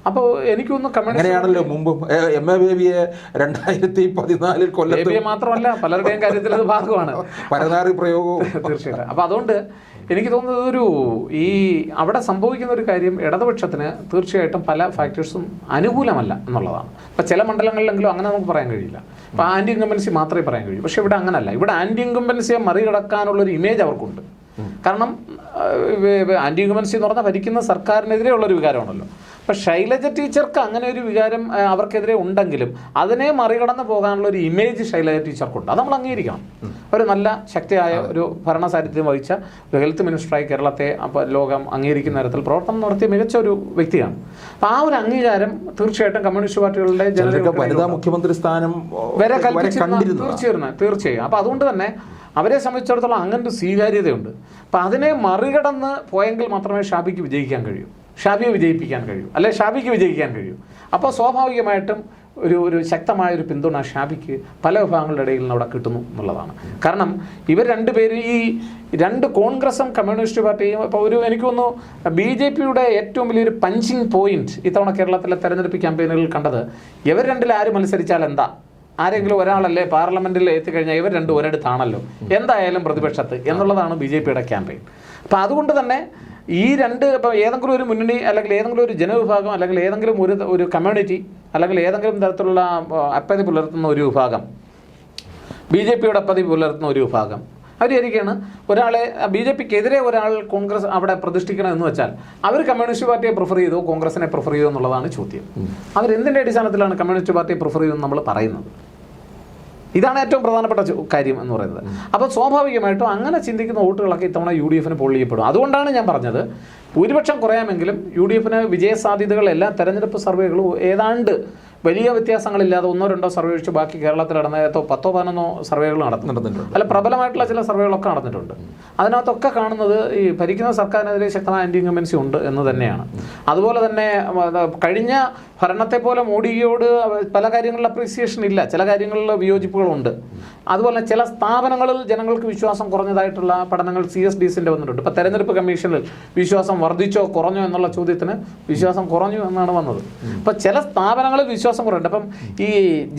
അപ്പോൾ എനിക്കൊന്ന് കമ്മ്യൂണിസ്റ്റ് അങ്ങനെയാണല്ലോ മുമ്പും എം. എ. ബേബിയെ രണ്ടായിരത്തി പതിനാലിൽ കൊല്ലം മാത്രമല്ല പലരുടെയും കാര്യത്തിൽ അത് ഭാഗമാണ്. പരനാറി പ്രയോഗവും. തീർച്ചയായിട്ടും. അപ്പോൾ അതുകൊണ്ട് എനിക്ക് തോന്നുന്നത് ഒരു ഈ അവിടെ സംഭവിക്കുന്ന ഒരു കാര്യം ഇടതുപക്ഷത്തിന് തീർച്ചയായിട്ടും പല ഫാക്ടേഴ്സും അനുകൂലമല്ല എന്നുള്ളതാണ്. ഇപ്പം ചില മണ്ഡലങ്ങളിലെങ്കിലും അങ്ങനെ നമുക്ക് പറയാൻ കഴിയില്ല. അപ്പോൾ ആന്റി ഇൻകമ്പൻസി മാത്രമേ പറയാൻ കഴിയൂ. പക്ഷേ ഇവിടെ അങ്ങനല്ല. ഇവിടെ ആന്റി ഇൻകമ്പൻസിയെ മറികടക്കാനുള്ളൊരു ഇമേജ് അവർക്കുണ്ട്. കാരണം ആന്റി ഇൻകമ്പൻസി എന്ന് പറഞ്ഞാൽ ഭരിക്കുന്ന സർക്കാരിനെതിരെയുള്ളൊരു വികാരമാണല്ലോ. അപ്പം ശൈലജ ടീച്ചർക്ക് അങ്ങനെ ഒരു വികാരം അവർക്കെതിരെ ഉണ്ടെങ്കിലും അതിനെ മറികടന്ന് പോകാനുള്ള ഒരു ഇമേജ് ശൈലജ ടീച്ചർക്കുണ്ട്. അത് നമ്മൾ അംഗീകരിക്കണം. ഒരു നല്ല ശക്തിയായ ഒരു ഭരണ സാന്നിധ്യം വഹിച്ച ഒരു ഹെൽത്ത് മിനിസ്റ്ററായി കേരളത്തെ അപ്പോൾ ലോകം അംഗീകരിക്കുന്ന തരത്തിൽ പ്രവർത്തനം നടത്തിയ മികച്ച ഒരു വ്യക്തിയാണ്. അപ്പം ആ ഒരു അംഗീകാരം തീർച്ചയായിട്ടും കമ്മ്യൂണിസ്റ്റ് പാർട്ടികളുടെ ചിലരൊക്കെ മുഖ്യമന്ത്രി സ്ഥാനം വരെ കൽപ്പിച്ചിരുന്ന കണ്ടിരുന്നു തീർച്ചയായും. അപ്പം അതുകൊണ്ട് തന്നെ അവരെ സംബന്ധിച്ചിടത്തോളം അങ്ങനൊരു സ്വീകാര്യതയുണ്ട്. അപ്പം അതിനെ മറികടന്ന് പോയെങ്കിൽ മാത്രമേ ഷാബിക്ക് വിജയിക്കാൻ കഴിയൂ. ഷാബിയെ വിജയിപ്പിക്കാൻ കഴിയൂ. അല്ലെ ഷാബിക്ക് വിജയിക്കാൻ കഴിയൂ. അപ്പോൾ സ്വാഭാവികമായിട്ടും ഒരു ഒരു ശക്തമായ ഒരു പിന്തുണ ഷാബിക്ക് പല വിഭാഗങ്ങളുടെ ഇടയിൽ നിന്ന് അവിടെ കിട്ടുന്നു എന്നുള്ളതാണ്. കാരണം ഇവർ രണ്ടുപേരും ഈ രണ്ട് കോൺഗ്രസും കമ്മ്യൂണിസ്റ്റ് പാർട്ടിയും അപ്പോൾ ഒരു എനിക്ക് തോന്നുന്നു ബി ജെ പിയുടെ ഏറ്റവും വലിയൊരു പഞ്ചിങ് പോയിന്റ് ഇത്തവണ കേരളത്തിലെ തെരഞ്ഞെടുപ്പ് ക്യാമ്പയിനുകളിൽ കണ്ടത് ഇവർ രണ്ടിൽ ആര് മത്സരിച്ചാൽ എന്താ? ആരെങ്കിലും ഒരാളല്ലേ പാർലമെന്റിൽ എത്തിക്കഴിഞ്ഞാൽ ഇവർ രണ്ടും ഒരിടത്താണല്ലോ. എന്തായാലും പ്രതിപക്ഷത്ത് എന്നുള്ളതാണ് ബി ജെ പിയുടെ ക്യാമ്പയിൻ. അപ്പോൾ അതുകൊണ്ട് തന്നെ ഈ രണ്ട് ഇപ്പോൾ ഏതെങ്കിലും ഒരു മുന്നണി അല്ലെങ്കിൽ ഏതെങ്കിലും ഒരു ജനവിഭാഗം അല്ലെങ്കിൽ ഏതെങ്കിലും ഒരു ഒരു കമ്മ്യൂണിറ്റി അല്ലെങ്കിൽ ഏതെങ്കിലും തരത്തിലുള്ള അപ്പതി പുലർത്തുന്ന ഒരു വിഭാഗം ബി ജെ പിയുടെ അപ്പതി പുലർത്തുന്ന ഒരു വിഭാഗം. അവർ ആയിരിക്കുകയാണ് ഒരാളെ ബി ജെ പിക്കെതിരെ ഒരാൾ കോൺഗ്രസ് അവിടെ പ്രതിഷ്ഠിക്കണം എന്ന് വെച്ചാൽ അവർ കമ്മ്യൂണിസ്റ്റ് പാർട്ടിയെ പ്രിഫർ ചെയ്തോ കോൺഗ്രസിനെ പ്രിഫർ ചെയ്തോ എന്നുള്ളതാണ് ചോദ്യം. അവരെന്തിന്റെ അടിസ്ഥാനത്തിലാണ് കമ്മ്യൂണിസ്റ്റ് പാർട്ടിയെ പ്രിഫർ ചെയ്തെന്ന് നമ്മൾ പറയുന്നത്? ഇതാണ് ഏറ്റവും പ്രധാനപ്പെട്ട കാര്യം എന്ന് പറയുന്നത്. അപ്പോൾ സ്വാഭാവികമായിട്ടും അങ്ങനെ ചിന്തിക്കുന്ന വോട്ടുകളൊക്കെ ഇത്തവണ യു ഡി എഫിന് പൊള്ളിയപ്പെടും അതുകൊണ്ടാണ് ഞാൻ പറഞ്ഞത് ഭൂരിപക്ഷം കുറയാമെങ്കിലും യു ഡി എഫിന് വിജയസാധ്യതകൾ എല്ലാ തെരഞ്ഞെടുപ്പ് സർവേകളും ഏതാണ്ട് വലിയ വ്യത്യാസങ്ങളില്ലാതെ ഒന്നോ രണ്ടോ സർവേ ഒഴിച്ച് ബാക്കി കേരളത്തിൽ നടന്ന ഏതോ പത്തോ പതിനൊന്നോ സർവേകൾ നടന്നിട്ടുണ്ട്. അല്ല പ്രബലമായിട്ടുള്ള ചില സർവേകളൊക്കെ നടന്നിട്ടുണ്ട്. അതിനകത്തൊക്കെ കാണുന്നത് ഈ ഭരിക്കുന്ന സർക്കാരിനെതിരെ ശക്തമായ ആന്റി ഇൻകമ്പൻസി ഉണ്ട് എന്ന് തന്നെയാണ്. അതുപോലെ തന്നെ കഴിഞ്ഞ ഭരണത്തെ പോലെ മോഡിയോട് പല കാര്യങ്ങളിൽ അപ്രീസിയേഷൻ ഇല്ല. ചില കാര്യങ്ങളിൽ വിയോജിപ്പുകളുണ്ട്. അതുപോലെ ചില സ്ഥാപനങ്ങളിൽ ജനങ്ങൾക്ക് വിശ്വാസം കുറഞ്ഞതായിട്ടുള്ള പഠനങ്ങൾ സി എസ് ഡി സിന്റെ വന്നിട്ടുണ്ട്. ഇപ്പോൾ തെരഞ്ഞെടുപ്പ് കമ്മീഷനിൽ വിശ്വാസം വർദ്ധിച്ചോ കുറഞ്ഞോ എന്നുള്ള ചോദ്യത്തിന് വിശ്വാസം കുറഞ്ഞു എന്നാണ് വന്നത്. അപ്പോൾ ചില സ്ഥാപനങ്ങളിൽ വിശ്വാസം കുറവുണ്ട്. അപ്പം ഈ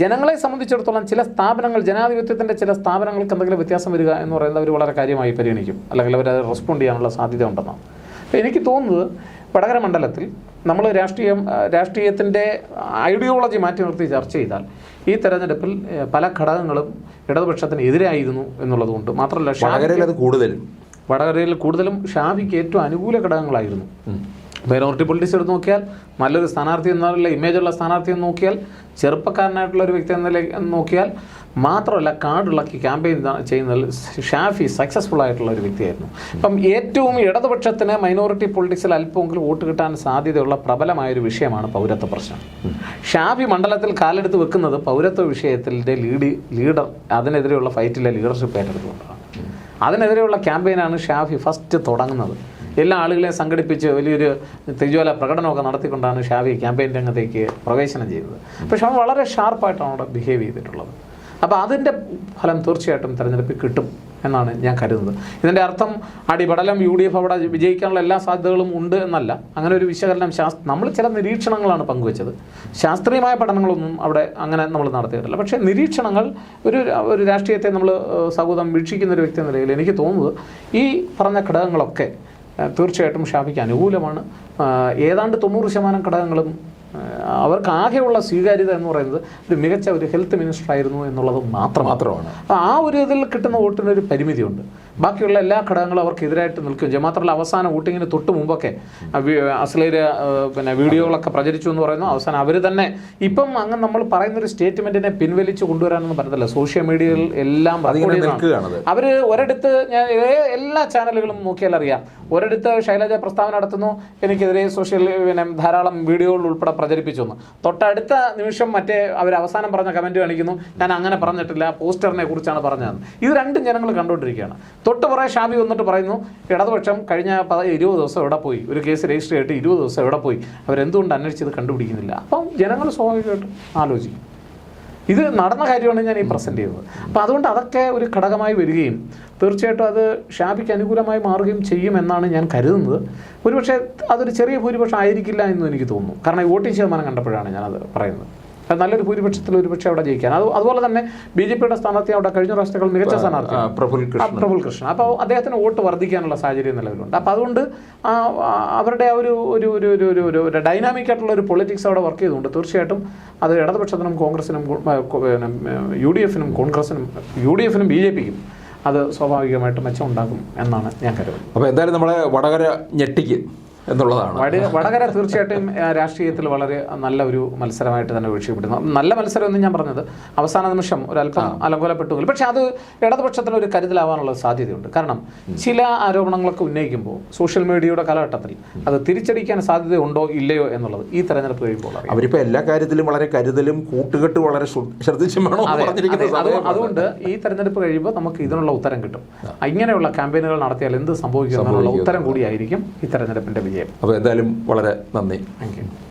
ജനങ്ങളെ സംബന്ധിച്ചിടത്തോളം ചില സ്ഥാപനങ്ങൾ ജനാധിപത്യത്തിന്റെ ചില സ്ഥാപനങ്ങൾക്ക് എന്തെങ്കിലും വ്യത്യാസം വരിക എന്ന് പറയുന്നത് അവർ വളരെ കാര്യമായി പരിഗണിക്കും. അല്ലെങ്കിൽ അവർ റെസ്പോണ്ട് ചെയ്യാനുള്ള സാധ്യത ഉണ്ടെന്നാണ്. അപ്പോൾ എനിക്ക് തോന്നുന്നത് വടകര മണ്ഡലത്തിൽ നമ്മൾ രാഷ്ട്രീയം രാഷ്ട്രീയത്തിന്റെ ഐഡിയോളജി മാറ്റി നിർത്തി ചർച്ച ചെയ്താൽ ഈ തെരഞ്ഞെടുപ്പിൽ പല ഘടകങ്ങളും ഇടതുപക്ഷത്തിന് എതിരായിരുന്നു എന്നുള്ളതുകൊണ്ട് മാത്രമല്ല വടകരയിൽ അത് കൂടുതൽ വടകരയിൽ കൂടുതലും ഷാഫിക്ക് ഏറ്റവും അനുകൂല ഘടകങ്ങളായിരുന്നു. മൈനോറിറ്റി പൊളിറ്റിക്സ് എടുത്ത് നോക്കിയാൽ നല്ലൊരു സ്ഥാനാർത്ഥി എന്നുള്ള ഇമേജുള്ള സ്ഥാനാർത്ഥി എന്ന് നോക്കിയാൽ ചെറുപ്പക്കാരനായിട്ടുള്ള ഒരു വ്യക്തി എന്ന നോക്കിയാൽ മാത്രമല്ല കാർഡിളക്കി ക്യാമ്പയിൻ ചെയ്യുന്ന ഷാഫി സക്സസ്ഫുൾ ആയിട്ടുള്ള ഒരു വ്യക്തിയായിരുന്നു. അപ്പം ഏറ്റവും ഇടതുപക്ഷത്തിന് മൈനോറിറ്റി പൊളിറ്റിക്സിൽ അല്പമെങ്കിലും വോട്ട് കിട്ടാൻ സാധ്യതയുള്ള പ്രബലമായൊരു വിഷയമാണ് പൗരത്വ പ്രശ്നം. ഷാഫി മണ്ഡലത്തിൽ കാലെടുത്ത് വെക്കുന്നത് പൗരത്വ വിഷയത്തിന്റെ ലീഡ് ലീഡർ അതിനെതിരെയുള്ള ഫൈറ്റിലെ ലീഡർഷിപ്പ് ഏറ്റെടുത്തുകൊണ്ടാണ്. അതിനെതിരെയുള്ള ക്യാമ്പയിനാണ് ഷാഫി ഫസ്റ്റ് തുടങ്ങുന്നത്. എല്ലാ ആളുകളെയും സംഘടിപ്പിച്ച് വലിയൊരു തെജോല പ്രകടനമൊക്കെ നടത്തിക്കൊണ്ടാണ് ഷാവി ക്യാമ്പയിൻ രംഗത്തേക്ക് പ്രവേശനം ചെയ്തത്. പക്ഷെ അവൻ വളരെ ഷാർപ്പായിട്ടാണ് അവിടെ ബിഹേവ് ചെയ്തിട്ടുള്ളത്. അപ്പോൾ അതിന്റെ ഫലം തീർച്ചയായിട്ടും തെരഞ്ഞെടുപ്പിൽ കിട്ടും എന്നാണ് ഞാൻ കരുതുന്നത്. ഇതിന്റെ അർത്ഥം അടിപടലം യു ഡി എഫ് അവിടെ വിജയിക്കാനുള്ള എല്ലാ സാധ്യതകളും ഉണ്ട് എന്നല്ല. അങ്ങനെ ഒരു വിശകലനം ശാസ്ത്ര നമ്മൾ ചില നിരീക്ഷണങ്ങളാണ് പങ്കുവച്ചത്. ശാസ്ത്രീയമായ പഠനങ്ങളൊന്നും അവിടെ അങ്ങനെ നമ്മൾ നടത്തിയിട്ടില്ല. പക്ഷേ നിരീക്ഷണങ്ങൾ ഒരു ഒരു രാഷ്ട്രീയത്തെ നമ്മൾ സൗഹൃദം വീക്ഷിക്കുന്ന ഒരു വ്യക്തി എന്ന നിലയിൽ എനിക്ക് തോന്നുന്നത് ഈ പറഞ്ഞ ഘടകങ്ങളൊക്കെ തീർച്ചയായിട്ടും ഷാഫിക്ക് അനുകൂലമാണ്. ഏതാണ്ട് തൊണ്ണൂറ് ശതമാനം ഘടകങ്ങളും അവർക്ക് ആകെയുള്ള സ്വീകാര്യത എന്ന് പറയുന്നത് ഒരു മികച്ച ഒരു ഹെൽത്ത് മിനിസ്റ്റർ ആയിരുന്നു എന്നുള്ളത് മാത്രം മാത്രമാണ്. ആ ഒരു ഇതിൽ കിട്ടുന്ന വോട്ടിന് ഒരു പരിമിതിയുണ്ട്. ബാക്കിയുള്ള എല്ലാ ഘടകങ്ങളും അവർക്കെതിരായിട്ട് നിൽക്കുകയും ചെയ്യും മാത്രമല്ല അവസാന വോട്ടിങ്ങിന് തൊട്ട് മുമ്പൊക്കെ ആ, പിന്നെ വീഡിയോകളൊക്കെ പ്രചരിച്ചു എന്ന് പറയുന്നു. അവസാനം അവർ തന്നെ ഇപ്പം അങ്ങ് നമ്മൾ പറയുന്ന ഒരു സ്റ്റേറ്റ്മെന്റിനെ പിൻവലിച്ച് കൊണ്ടുവരാനൊന്നും പറ്റത്തില്ല. സോഷ്യൽ മീഡിയയിൽ എല്ലാം അവർ ഒരിടത്ത് ഞാൻ എല്ലാ ചാനലുകളും നോക്കിയാൽ അറിയാം. ഒരിടത്ത് ശൈലജ പ്രസ്താവന നടത്തുന്നു എനിക്കെതിരെ സോഷ്യൽ പിന്നെ ധാരാളം വീഡിയോകൾ ഉൾപ്പെടെ പ്രചരിപ്പിച്ചു എന്ന്. തൊട്ടടുത്ത നിമിഷം മറ്റേ അവർ അവസാനം പറഞ്ഞ കമന്റ് കാണിക്കുന്നു. ഞാൻ അങ്ങനെ പറഞ്ഞിട്ടില്ല പോസ്റ്ററിനെ കുറിച്ചാണ് പറഞ്ഞത് ഇത് രണ്ടും ജനങ്ങൾ കണ്ടുകൊണ്ടിരിക്കുകയാണ്. തൊട്ട് പുറകെ ഷാബി വന്നിട്ട് പറയുന്നു ഇടതുപക്ഷം കഴിഞ്ഞ പത ഇരുപത് ദിവസം എവിടെ പോയി? ഒരു കേസ് രജിസ്റ്റർ ചെയ്തിട്ട് ഇരുപത് ദിവസം എവിടെ പോയി? അവരെന്തുകൊണ്ട് അന്വേഷിച്ചത് കണ്ടുപിടിക്കുന്നില്ല? അപ്പം ജനങ്ങൾ സ്വാഭാവികമായിട്ടും ആലോചിക്കും. ഇത് നടന്ന കാര്യമാണ് ഞാൻ ഈ പ്രസന്റ് ചെയ്തത്. അപ്പോൾ അതുകൊണ്ട് അതൊക്കെ ഒരു ഘടകമായി വരികയും തീർച്ചയായിട്ടും അത് ഷാബിക്ക് അനുകൂലമായി മാറുകയും ചെയ്യുമെന്നാണ് ഞാൻ കരുതുന്നത്. ഒരുപക്ഷെ അതൊരു ചെറിയ ഭൂരിപക്ഷം ആയിരിക്കില്ല എന്നും എനിക്ക് തോന്നുന്നു. കാരണം വോട്ടിംഗ് ശതമാനം കണ്ടപ്പോഴാണ് ഞാനത് പറയുന്നത്. നല്ലൊരു ഭൂരിപക്ഷത്തിൽ ഒരുപക്ഷെ അവിടെ ജയിക്കാൻ. അത് അതുപോലെ തന്നെ ബി ജെ പിയുടെ സ്ഥാനാർത്ഥി അവിടെ കഴിഞ്ഞ പ്രാവശ്യത്തേക്കാൾ മികച്ച സ്ഥാനാർത്ഥി പ്രഫുൽ കൃഷ്ണ കൃഷ്ണൻ. പ്രഫുൽ കൃഷ്ണൻ. അപ്പോൾ അദ്ദേഹത്തിന് വോട്ട് വർദ്ധിക്കാനുള്ള സാഹചര്യം നിലവിലുണ്ട്. അപ്പോൾ അതുകൊണ്ട് അവരുടെ ആ ഒരു ഒരു ഒരു ഒരു ഒരു ഒരു ഒരു ഡൈനാമിക് ആയിട്ടുള്ള ഒരു പൊളിറ്റിക്സ് അവിടെ വർക്ക് ചെയ്തുകൊണ്ട് തീർച്ചയായിട്ടും അത് ഇടതുപക്ഷത്തിനും കോൺഗ്രസിനും യു ഡി എഫിനും കോൺഗ്രസിനും യു ഡി എഫിനും ബി ജെ പിക്കും അത് സ്വാഭാവികമായിട്ടും മെച്ചമുണ്ടാകും എന്നാണ് ഞാൻ കരുതുന്നത്. അപ്പോൾ എന്തായാലും നമ്മളെ വടകര ഞെട്ടിക്ക്. എന്നുള്ളതാണ്. വടകര തീർച്ചയായിട്ടും രാഷ്ട്രീയത്തിൽ വളരെ നല്ല ഒരു മത്സരമായിട്ട് തന്നെ വീക്ഷിക്കപ്പെടുന്നു നല്ല മത്സരം എന്ന് ഞാൻ പറഞ്ഞത് അവസാന നിമിഷം ഒരല്പം അലങ്കോലപ്പെട്ടു പക്ഷെ അത് ഇടതുപക്ഷത്തിന് ഒരു കരുതലാവാനുള്ള സാധ്യതയുണ്ട്. കാരണം ചില ആരോപണങ്ങളൊക്കെ ഉന്നയിക്കുമ്പോൾ സോഷ്യൽ മീഡിയയുടെ കാലഘട്ടത്തിൽ അത് തിരിച്ചടിക്കാൻ സാധ്യതയുണ്ടോ ഇല്ലയോ എന്നുള്ളത് ഈ തെരഞ്ഞെടുപ്പ് കഴിയുമ്പോൾ അവരിപ്പോൾ അവരിപ്പോ എല്ലാ കാര്യത്തിലും വളരെ കരുതലും കൂട്ടുകെട്ട് വളരെ ശ്ര- ശ്രദ്ധിച്ചും വേണം. അതുകൊണ്ട് ഈ തെരഞ്ഞെടുപ്പ് കഴിയുമ്പോൾ നമുക്ക് ഇതിനുള്ള ഉത്തരം കിട്ടും. ഇങ്ങനെയുള്ള ക്യാമ്പയിനുകൾ നടത്തിയാൽ എന്ത് സംഭവിക്കും എന്നുള്ള ഉത്തരം കൂടിയായിരിക്കും ഈ തെരഞ്ഞെടുപ്പിന്റെ വിജയം. അപ്പോൾ എന്തായാലും വളരെ നന്ദി. താങ്ക്